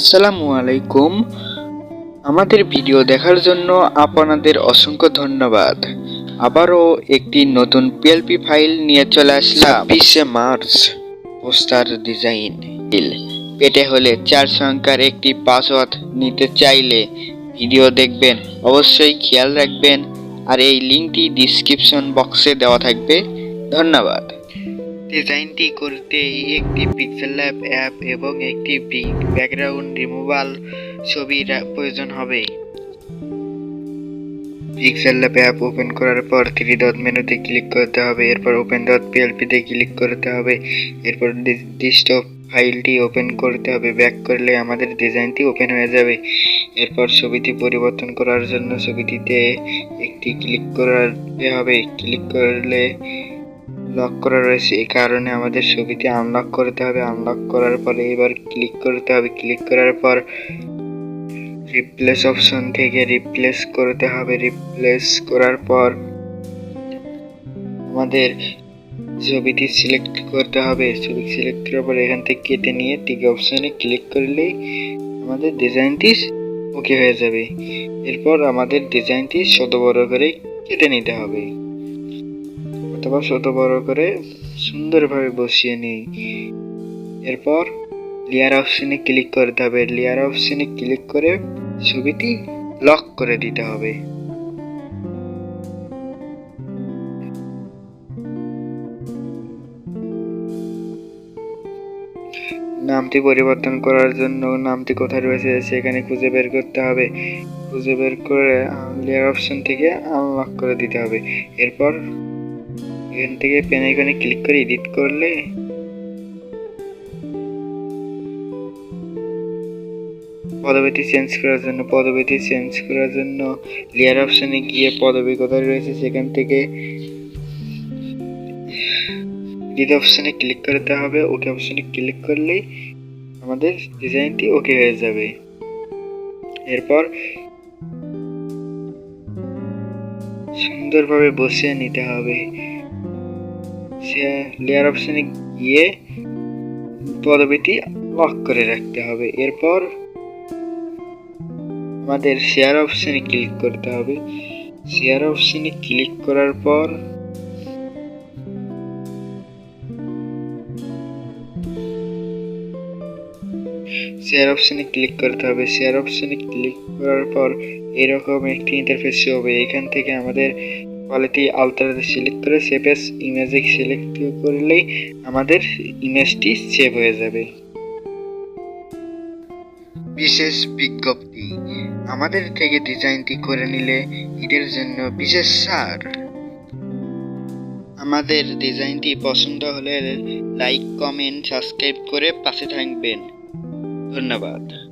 আসসালামু আলাইকুম। আমাদের ভিডিও দেখার জন্য আপনাদের অসংখ্য ধন্যবাদ। আবারও একটি নতুন পিএলপি ফাইল নিয়ে চলে আসলাম। বিশে মার্চ, পোস্টার ডিজাইন। পেটে হলে চার সংখ্যার একটি পাসওয়ার্ড নিতে চাইলে ভিডিও দেখবেন। অবশ্যই খেয়াল রাখবেন। আর এই লিঙ্কটি ডিসক্রিপশন বক্সে দেওয়া থাকবে। ধন্যবাদ। ডিজাইনটি করতে একটি পিক্সেল ল্যাব অ্যাপ এবং একটি ব্যাকগ্রাউন্ড রিমুভাল ছবির প্রয়োজন হবে। পিক্সেল ল্যাব অ্যাপ ওপেন করার পর থ্রি ডট মেনুতে ক্লিক করতে হবে, এরপর ওপেন ডট পিএলপিতে ক্লিক করতে হবে, এরপর ডিস্কটপ ফাইলটি ওপেন করতে হবে ব্যাক করলে আমাদের ডিজাইনটি ওপেন হয়ে যাবে। এরপর ছবিটি পরিবর্তন করার জন্য ছবিটিতে একটি ক্লিক করতে হবে। ক্লিক করলে লক করা রয়েছে এই কারণে আমাদের ছবিটি আনলক করতে হবে। আনলক করার পরে এবার ক্লিক করতে হবে। ক্লিক করার পর রিপ্লেস অপশন থেকে রিপ্লেস করতে হবে। রিপ্লেস করার পর আমাদের ছবিটি সিলেক্ট করতে হবে। ছবি সিলেক্ট করার পর এখান থেকে কেটে নিয়ে টিক অপশনে ক্লিক করলেই আমাদের ডিজাইনটি ওকে হয়ে যাবে। এরপর আমাদের ডিজাইনটি শত বড় করে কেটে নিতে হবে। অথবা ছোট বড় করে সুন্দরভাবে বসিয়ে নিই। এরপর লেয়ার অপশনে ক্লিক করতে হবে। লেয়ার অপশনে ক্লিক করে ছবিটি লক করে দিতে হবে। নামটি পরিবর্তন করার জন্য নামটি কোথায় রয়েছে সেখানে খুঁজে বের করতে হবে। খুঁজে বের করে লেয়ার অপশন থেকে আনলক করে দিতে হবে। এরপর এখান থেকে পেন আইকনে ক্লিক করে এডিট করলে পদবীটি চেঞ্জ করার জন্য, পদবীটি চেঞ্জ করার জন্য লেয়ার অপশনে গিয়ে পদবী কোথায় রয়েছে সেখান থেকে এডিট অপশনে ক্লিক করতে হবে। ওকে অপশনে ক্লিক করলেই আমাদের ডিজাইনটি ওকে হয়ে যাবে। এরপর সুন্দরভাবে বসিয়ে নিতে হবে। লেয়ার অপশনে গিয়ে পদবীটি লক করে রাখতে হবে। এরপর আমাদের শেয়ার অপশনে ক্লিক করতে হবে। শেয়ার অপশনে ক্লিক করার পর শেয়ার অপশনে ক্লিক করতে হবে। শেয়ার অপশনে ক্লিক করার পর এরকম একটি ইন্টারফেস হবে। এখান থেকে আমাদের কোয়ালিটি আলট্রাতে সিলেক্ট করে সেভ এস ইমেজে সিলেক্ট করলেই আমাদের ইমেজটি সেভ হয়ে যাবে। বিশেষ বিজ্ঞপ্তি, আমাদের থেকে ডিজাইনটি করে নিলে ঈদের জন্য বিশেষ সার। আমাদের ডিজাইনটি পছন্দ হলে লাইক, কমেন্ট, সাবস্ক্রাইব করে পাশে থাকবেন। ধন্যবাদ।